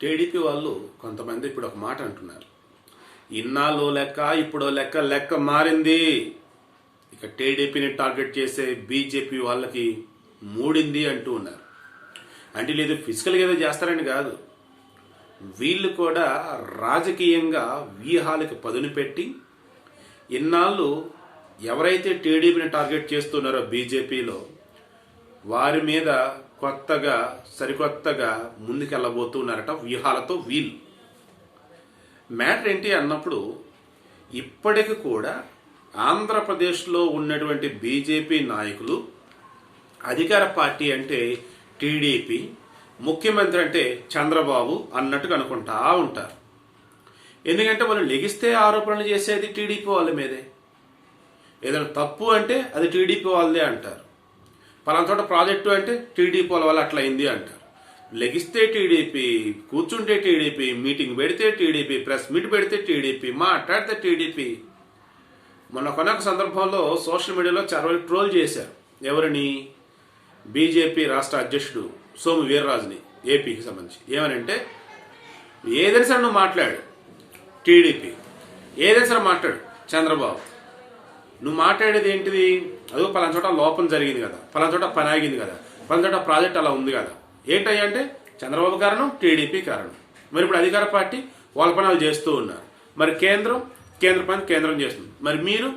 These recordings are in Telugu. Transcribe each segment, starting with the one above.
టీడీపీ వాళ్ళు కొంతమంది ఇప్పుడు ఒక మాట అంటున్నారు. ఇన్నాళ్ళు లెక్క ఇప్పుడు లెక్క లెక్క మారింది. ఇక టీడీపీని టార్గెట్ చేసే బీజేపీ వాళ్ళకి మూడింది అంటూ ఉన్నారు. అంటే లేదు ఫిజికల్గా ఏదో చేస్తారని కాదు. వీళ్ళు కూడా రాజకీయంగా వ్యూహాలకు పదును పెట్టి ఇన్నాళ్ళు ఎవరైతే టీడీపీని టార్గెట్ చేస్తున్నారో బీజేపీలో వారి మీద కొత్తగా సరికొత్తగా ముందుకెళ్ళబోతున్నారట వ్యూహాలతో వీళ్ళు మ్యాటర్ ఏంటి అన్నప్పుడు ఇప్పటికి కూడా ఆంధ్రప్రదేశ్లో ఉన్నటువంటి బీజేపీ నాయకులు అధికార పార్టీ అంటే టీడీపీ ముఖ్యమంత్రి అంటే చంద్రబాబు అన్నట్టుగా అనుకుంటా ఉంటారు. ఎందుకంటే వాళ్ళు లెగిస్తే ఆరోపణలు చేసేది టీడీపీ వాళ్ళ మీదే. ఏదైనా తప్పు అంటే అది టీడీపీ వాళ్ళదే అంటారు. పలానా చోట ప్రాజెక్టు అంటే టీడీపీ వల్ల అట్లా అయింది అంటారు. లెగిస్తే టీడీపీ కూర్చుంటే టీడీపీ మీటింగ్ పెడితే టీడీపీ ప్రెస్ మీట్ పెడితే టీడీపీ మాట్లాడితే టీడీపీ. మొన్న కొనొక సందర్భంలో సోషల్ మీడియాలో చాలా ట్రోల్ చేశారు. ఎవరిని? బీజేపీ రాష్ట్ర అధ్యక్షుడు సోము వీర్రాజుని ఏపీకి సంబంధించి. ఏమనంటే ఏదైనా సరే నువ్వు మాట్లాడు టీడీపీ. ఏదైనా సరే మాట్లాడు చంద్రబాబు. నువ్వు మాట్లాడేది ఏంటిది? అదో పలానా చోట లోపం జరిగింది కదా పలానా చోట పని ఆగింది కదా పలానా చోట ప్రాజెక్ట్ అలా ఉంది కదా. ఏంటయ్యా అంటే చంద్రబాబు కారణం టీడీపీ కారణం. మరి ఇప్పుడు అధికార పార్టీ వాళ్ళ పని వాళ్ళు చేస్తూ ఉన్నారు. మరి కేంద్రం కేంద్ర పని కేంద్రం చేస్తుంది. మరి మీరు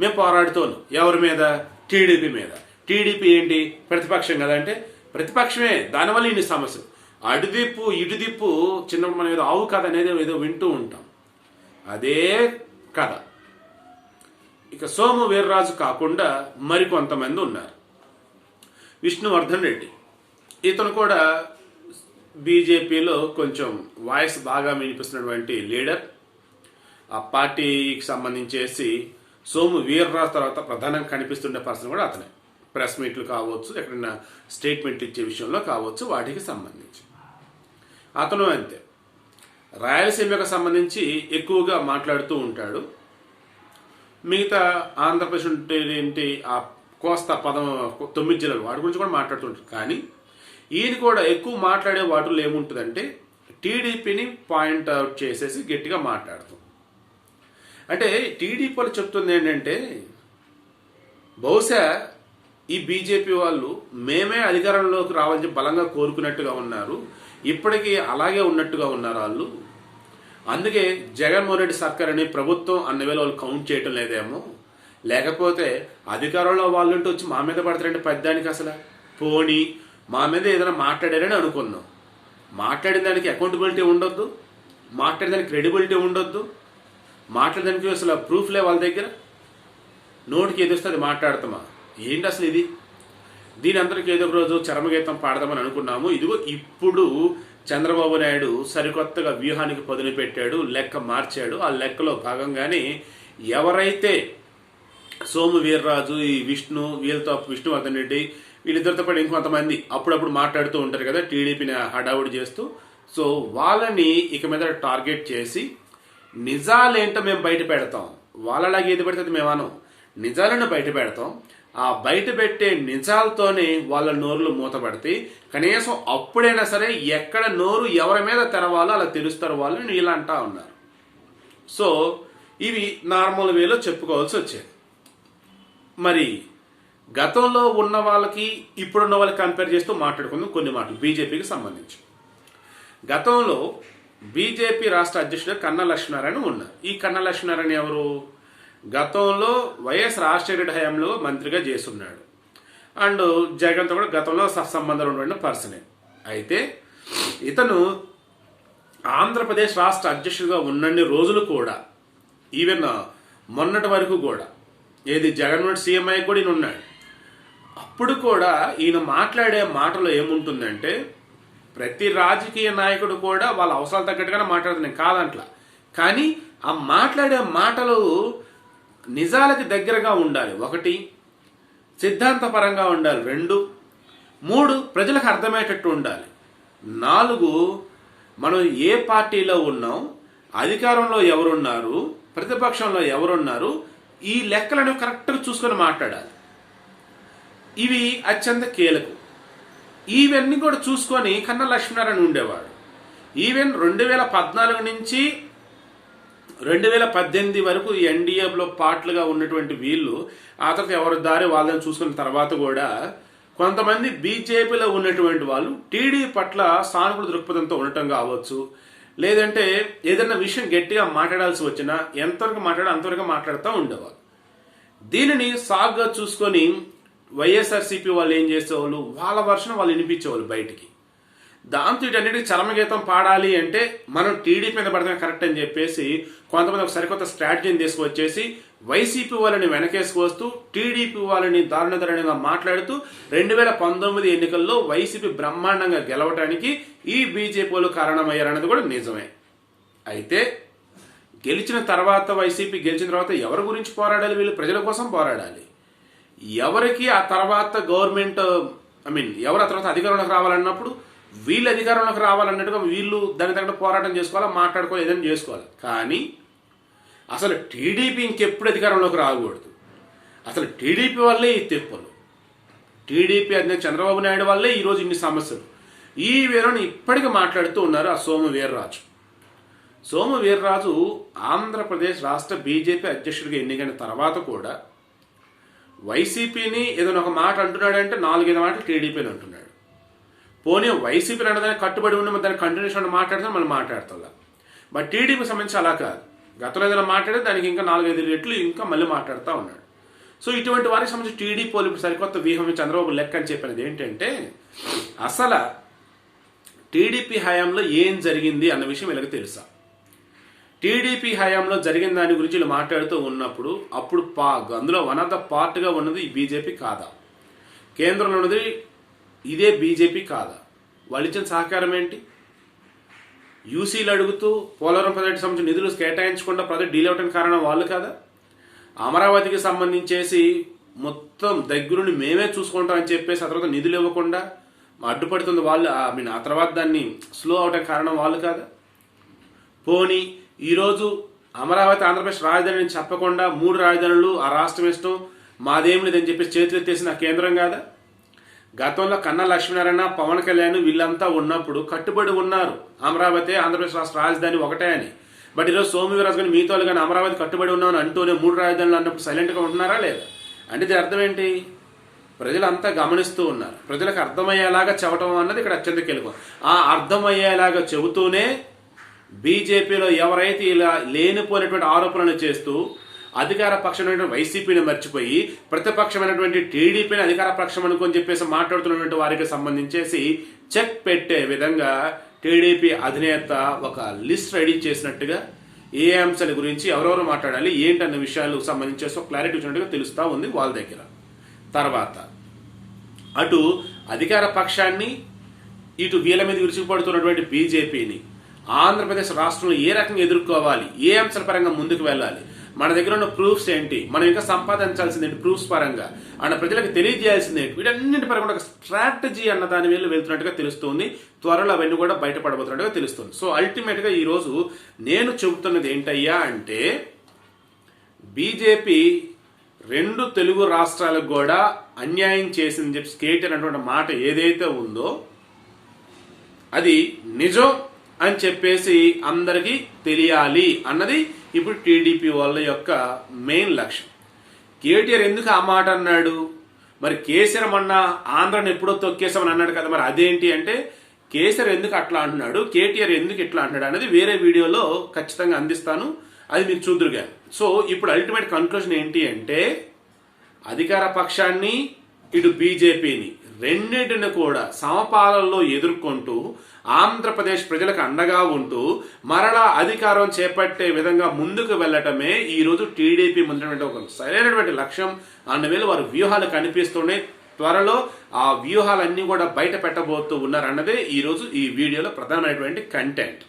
మేము పోరాడుతూ ఉన్నాం. ఎవరి మీద? టీడీపీ మీద. టీడీపీ ఏంటి? ప్రతిపక్షం కదా అంటే ప్రతిపక్షమే. దానివల్ల ఇన్ని సమస్యలు. అటుదిప్పు ఇటుదిప్పు చిన్నప్పుడు మనం ఏదో ఆవు కథ అనేది ఏదో వింటూ ఉంటాం. అదే కథ. ఇక సోము వీర్రాజు కాకుండా మరికొంతమంది ఉన్నారు. విష్ణువర్ధన్ రెడ్డి. ఇతను కూడా బీజేపీలో కొంచెం వాయిస్ బాగా వినిపిస్తున్నటువంటి లీడర్. ఆ పార్టీకి సంబంధించేసి సోము వీర్రాజు తర్వాత ప్రధానంగా కనిపిస్తుండే పర్సన్ కూడా అతనే. ప్రెస్ మీట్లు కావచ్చు ఎక్కడైనా స్టేట్మెంట్లు ఇచ్చే విషయంలో కావచ్చు వాటికి సంబంధించి. అతను అంతే. రాయలసీమకు సంబంధించి ఎక్కువగా మాట్లాడుతూ ఉంటాడు. మిగతా ఆంధ్రప్రదేశ్ ఉంటే ఏంటి ఆ కోస్తా పదం తొమ్మిది జిల్లాలు వాటి గురించి కూడా మాట్లాడుతుంటారు. కానీ ఈయన కూడా ఎక్కువ మాట్లాడే వాటిలో ఏముంటుందంటే టీడీపీని పాయింట్ అవుట్ చేసేసి గట్టిగా మాట్లాడుతాం. అంటే టీడీపీ వాళ్ళు చెప్తుంది ఏంటంటే బహుశా ఈ బీజేపీ వాళ్ళు మేమే అధికారంలోకి రావాలని బలంగా కోరుకున్నట్టుగా ఉన్నారు. ఇప్పటికీ అలాగే ఉన్నట్టుగా ఉన్నారు వాళ్ళు. అందుకే జగన్మోహన్ రెడ్డి సర్కార్ ప్రభుత్వం అన్న వేళ వాళ్ళు కౌంట్ చేయటం లేదేమో. లేకపోతే అధికారంలో వాళ్ళంటూ వచ్చి మా మీద పడతారంటే పెద్దానికి అసలు? పోనీ మా మీద ఏదైనా మాట్లాడారని అనుకుందాం. మాట్లాడిన దానికి అకౌంటబిలిటీ ఉండొద్దు. మాట్లాడిన దానికి క్రెడిబిలిటీ ఉండొద్దు. మాట్లాడడానికి అసలు ప్రూఫ్లే వాళ్ళ దగ్గర. నోటికి ఏది అది మాట్లాడతామా? ఏంటి అసలు ఇది? దీని అందరికీ ఏదో ఒక రోజు చరమగీతం పాడదామని అనుకున్నాము. ఇదిగో ఇప్పుడు చంద్రబాబు నాయుడు సరికొత్తగా వ్యూహానికి పదును పెట్టాడు లెక్క మార్చాడు. ఆ లెక్కలో భాగంగానే ఎవరైతే సోము వీర్రాజు ఈ విష్ణు వీళ్ళతో విష్ణువర్ధన్ రెడ్డి వీళ్ళిద్దరితో పాటు ఇంకొంతమంది అప్పుడప్పుడు మాట్లాడుతూ ఉంటారు కదా టీడీపీని హడావుడి చేస్తూ. సో వాళ్ళని ఇక మీద టార్గెట్ చేసి నిజాలేంటో మేము బయట పెడతాం. వాళ్ళలాగే ఏది పెడితే మేము అనం నిజాలను బయట పెడతాం. ఆ బయట పెట్టే నిజాలతోనే వాళ్ళ నోరులు మూతపడతాయి. కనీసం అప్పుడైనా సరే ఎక్కడ నోరు ఎవరి మీద తెరవాలో అలా తెలుస్తారు వాళ్ళు వీళ్ళు అంటా ఉన్నారు. సో ఇవి నార్మల్ వేలో చెప్పుకోవాల్సి వచ్చేది. మరి గతంలో ఉన్న వాళ్ళకి ఇప్పుడున్న వాళ్ళకి కంపేర్ చేస్తూ మాట్లాడుకుందాం కొన్ని మాటలు. బీజేపీకి సంబంధించి. గతంలో బీజేపీ రాష్ట్ర అధ్యక్షుడు కన్నా లక్ష్మీనారాయణ ఉన్నారు. ఈ కన్నా లక్ష్మీనారాయణ ఎవరు? గతంలో వైఎస్ రాజశేఖర హయాంలో మంత్రిగా చేస్తున్నాడు అండ్ జగన్తో కూడా గతంలో సత్సంబంధాలు ఉన్నటువంటి పర్సనే. అయితే ఇతను ఆంధ్రప్రదేశ్ రాష్ట్ర అధ్యక్షుడిగా ఉన్నన్ని రోజులు కూడా ఈవెన్ మొన్నటి వరకు కూడా ఏది జగన్మోహన్ సీఎం అయ్యి కూడా ఈయన ఉన్నాడు. అప్పుడు కూడా ఈయన మాట్లాడే మాటలో ఏముంటుందంటే ప్రతి రాజకీయ నాయకుడు కూడా వాళ్ళ అవసరాలు తగ్గట్టుగానే మాట్లాడుతున్నాయి కాదంట్లా. కానీ ఆ మాట్లాడే మాటలు నిజాలకి దగ్గరగా ఉండాలి. ఒకటి సిద్ధాంతపరంగా ఉండాలి. రెండు మూడు ప్రజలకు అర్థమయ్యేటట్టు ఉండాలి. నాలుగు మనం ఏ పార్టీలో ఉన్నాం అధికారంలో ఎవరున్నారు ప్రతిపక్షంలో ఎవరున్నారు ఈ లెక్కలను కరెక్ట్గా చూసుకొని మాట్లాడాలి. ఇవి అత్యంత కీలకం. ఇవన్నీ కూడా చూసుకొని కన్న లక్ష్మీనారాయణ ఉండేవాడు. ఈవెన్ రెండు వేల పద్నాలుగు నుంచి రెండు వేల పద్దెనిమిది వరకు ఎన్డీఏలో పార్ట్లుగా ఉన్నటువంటి వీళ్ళు ఆ తర్వాత ఎవరి దారి వాళ్ళని చూసుకున్న తర్వాత కూడా కొంతమంది బీజేపీలో ఉన్నటువంటి వాళ్ళు టీడీ పట్ల సానుకూల దృక్పథంతో ఉండటం కావచ్చు లేదంటే ఏదైనా విషయం గట్టిగా మాట్లాడాల్సి వచ్చినా ఎంతవరకు మాట్లాడా అంతవరకు మాట్లాడుతూ ఉండేవారు దీనిని సాగ్గా చూసుకొని వైఎస్ఆర్సీపీ వాళ్ళు ఏం చేసేవాళ్ళు? వాళ్ళ వర్షం వాళ్ళు వినిపించేవాళ్ళు బయటికి. దాంతో వీటన్నిటికీ చరమగీతం పాడాలి అంటే మనం టీడీపీ మీద పడితే కరెక్ట్ అని చెప్పేసి కొంతమంది ఒక సరికొత్త స్ట్రాటజీని తీసుకువచ్చేసి వైసీపీ వాళ్ళని వెనకేసుకొస్తూ టీడీపీ వాళ్ళని దారుణ దారుణంగా మాట్లాడుతూ రెండు వేల పంతొమ్మిది ఎన్నికల్లో వైసీపీ బ్రహ్మాండంగా గెలవడానికి ఈ బీజేపీ వాళ్ళు కారణమయ్యారన్నది కూడా నిజమే. అయితే గెలిచిన తర్వాత వైసీపీ గెలిచిన తర్వాత ఎవరి గురించి పోరాడాలి? వీళ్ళు ప్రజల కోసం పోరాడాలి. ఎవరికి ఆ తర్వాత గవర్నమెంట్ ఐ మీన్ ఎవరు ఆ తర్వాత అధికారంలోకి రావాలన్నప్పుడు వీళ్ళు అధికారంలోకి రావాలన్నట్టుగా వీళ్ళు దాని తగ్గ పోరాటం చేసుకోవాలా మాట్లాడుకోవాలి ఏదైనా చేసుకోవాలి. కానీ అసలు టీడీపీ ఇంకెప్పుడు అధికారంలోకి రాకూడదు. అసలు టీడీపీ వల్లే ఈ తెప్పులు. టీడీపీ అధినేత చంద్రబాబు నాయుడు వల్లే ఈరోజు ఇన్ని సమస్యలు. ఈ వీరని ఇప్పటికీ మాట్లాడుతూ ఉన్నారు ఆ సోము వీర్రాజు. సోము వీర్రాజు ఆంధ్రప్రదేశ్ రాష్ట్ర బీజేపీ అధ్యక్షుడిగా ఎన్నికైన తర్వాత కూడా వైసీపీని ఏదైనా ఒక మాట అంటున్నాడంటే నాలుగైదు మాటలు టీడీపీని అంటున్నాడు. పోనీ వైసీపీ అన్నదాన్ని కట్టుబడి ఉన్న దాన్ని కంటిన్యూషన్ మాట్లాడితే మనం మాట్లాడుతుందా బట్ టీడీపీ సంబంధించి అలా కాదు. గతంలో ఏదైనా మాట్లాడితే దానికి ఇంకా నాలుగైదు రెట్లు ఇంకా మళ్ళీ మాట్లాడుతూ ఉన్నాడు. సో ఇటువంటి వారికి సంబంధించి టీడీ వాళ్ళు సరికొత్త వ్యూహం చంద్రబాబు లెక్క అని చెప్పినది ఏంటంటే అసలు టీడీపీ హయాంలో ఏం జరిగింది అన్న విషయం ఇలాగ తెలుసా? టీడీపీ హయాంలో జరిగిన దాని గురించి వీళ్ళు మాట్లాడుతూ ఉన్నప్పుడు అప్పుడు పా అందులో వన్ ఆఫ్ ద పార్ట్గా ఉన్నది బీజేపీ కాదా? కేంద్రంలో ఉన్నది ఇదే బీజేపీ కాదా? వాళ్ళు ఇచ్చిన సహకారం ఏంటి? యూసీలు అడుగుతూ పోలవరం ప్రాజెక్టు సంబంధించిన నిధులు కేటాయించకుండా ప్రాజెక్ట్ డీల్ అవడానికి కారణం వాళ్ళు కాదా? అమరావతికి సంబంధించేసి మొత్తం దగ్గరుండి మేమే చూసుకుంటాం అని చెప్పేసి ఆ తర్వాత నిధులు ఇవ్వకుండా అడ్డుపడుతుంది వాళ్ళు. ఐ మీన్ ఆ తర్వాత దాన్ని స్లో అవడానికి కారణం వాళ్ళు కాదా? పోనీ ఈరోజు అమరావతి ఆంధ్రప్రదేశ్ రాజధాని అని చెప్పకుండా మూడు రాజధానులు ఆ రాష్ట్రం ఇష్టం మాదేం లేదని చెప్పేసి చేతులెత్తేసిన కేంద్రం కాదా? గతంలో కన్నా లక్ష్మీనారాయణ పవన్ కళ్యాణ్ వీళ్ళంతా ఉన్నప్పుడు కట్టుబడి ఉన్నారు. అమరావతి ఆంధ్రప్రదేశ్ రాష్ట్ర రాజధాని ఒకటే అని. బట్ ఈరోజు సోమవీరాజు కానీ మిగతా కానీ అమరావతి కట్టుబడి ఉన్నామని అంటూనే మూడు రాజధానులు అన్నప్పుడు సైలెంట్గా ఉంటున్నారా లేదా? అంటే ఇది అర్థం ఏంటి? ప్రజలంతా గమనిస్తూ ఉన్నారు. ప్రజలకు అర్థమయ్యేలాగా చెప్పటం అన్నది ఇక్కడ అత్యంత కీలకం. ఆ అర్థమయ్యేలాగా చెబుతూనే బీజేపీలో ఎవరైతే ఇలా లేనిపోయినటువంటి ఆరోపణలు చేస్తూ అధికార పక్షమైనటువంటి వైసీపీని మర్చిపోయి ప్రతిపక్షమైనటువంటి టీడీపీని అధికార పక్షం అనుకొని చెప్పేసి మాట్లాడుతున్నటువంటి వారికి సంబంధించేసి చెక్ పెట్టే విధంగా టీడీపీ అధినేత ఒక లిస్ట్ రెడీ చేసినట్టుగా ఏ అంశాల గురించి ఎవరెవరు మాట్లాడాలి ఏంటన్న విషయాలకు సంబంధించేసి క్లారిటీ వచ్చినట్టుగా తెలుస్తూ ఉంది వాళ్ళ దగ్గర. తర్వాత అటు అధికార పక్షాన్ని ఇటు వీళ్ళ మీద విరుచుకుపడుతున్నటువంటి బీజేపీని ఆంధ్రప్రదేశ్ రాష్ట్రంలో ఏ రకంగా ఎదుర్కోవాలి ఏ అంశాల పరంగా ముందుకు వెళ్ళాలి మన దగ్గర ఉన్న ప్రూఫ్స్ ఏంటి మనం ఇంకా సంపాదించాల్సింది ఏంటి ప్రూఫ్స్ పరంగా అండ్ ప్రజలకు తెలియజేయాల్సింది ఏంటి వీటన్నింటి పరంగా ఒక స్ట్రాటజీ అన్న దాని మీద వెళ్తున్నట్టుగా తెలుస్తుంది. త్వరలో అవన్నీ కూడా బయటపడబోతున్నట్టుగా తెలుస్తుంది. సో అల్టిమేట్గా ఈరోజు నేను చెబుతున్నది ఏంటయ్యా అంటే బీజేపీ రెండు తెలుగు రాష్ట్రాలకు కూడా అన్యాయం చేసింది చెప్పి స్కేట్ అనేటువంటి మాట ఏదైతే ఉందో అది నిజం. అని చెప్పేసి అందరికీ తెలియాలి అన్నది ఇప్పుడు టీడీపీ వాళ్ళ యొక్క మెయిన్ లక్ష్యం. కేటీఆర్ ఎందుకు ఆ మాట అన్నాడు? మరి కేసీఆర్ మొన్న ఆంధ్రను ఎప్పుడో తొక్కేసామని అన్నాడు కదా మరి అదేంటి అంటే కేసీఆర్ ఎందుకు అట్లా అంటున్నాడు? కేటీఆర్ ఎందుకు ఇట్లా అంటున్నాడు అనేది వేరే వీడియోలో ఖచ్చితంగా అందిస్తాను. అది మీరు చూద్దరుగా సో ఇప్పుడు అల్టిమేట్ కన్క్లూజన్ ఏంటి అంటే అధికార పక్షాన్ని ఇటు బీజేపీని రెండింటిని కూడా సమపాలనలో ఎదుర్కొంటూ ఆంధ్రప్రదేశ్ ప్రజలకు అండగా ఉంటూ మరలా అధికారం చేపట్టే విధంగా ముందుకు వెళ్ళటమే ఈ రోజు టీడీపీ ముందున్నటువంటి ఒక సరైనటువంటి లక్ష్యం. అందువేళ వారి వ్యూహాలు కనిపిస్తున్నాయి త్వరలో ఆ వ్యూహాలన్నీ కూడా బయట పెట్టబోతూ ఉన్నారన్నదే ఈరోజు ఈ వీడియోలో ప్రధానమైనటువంటి కంటెంట్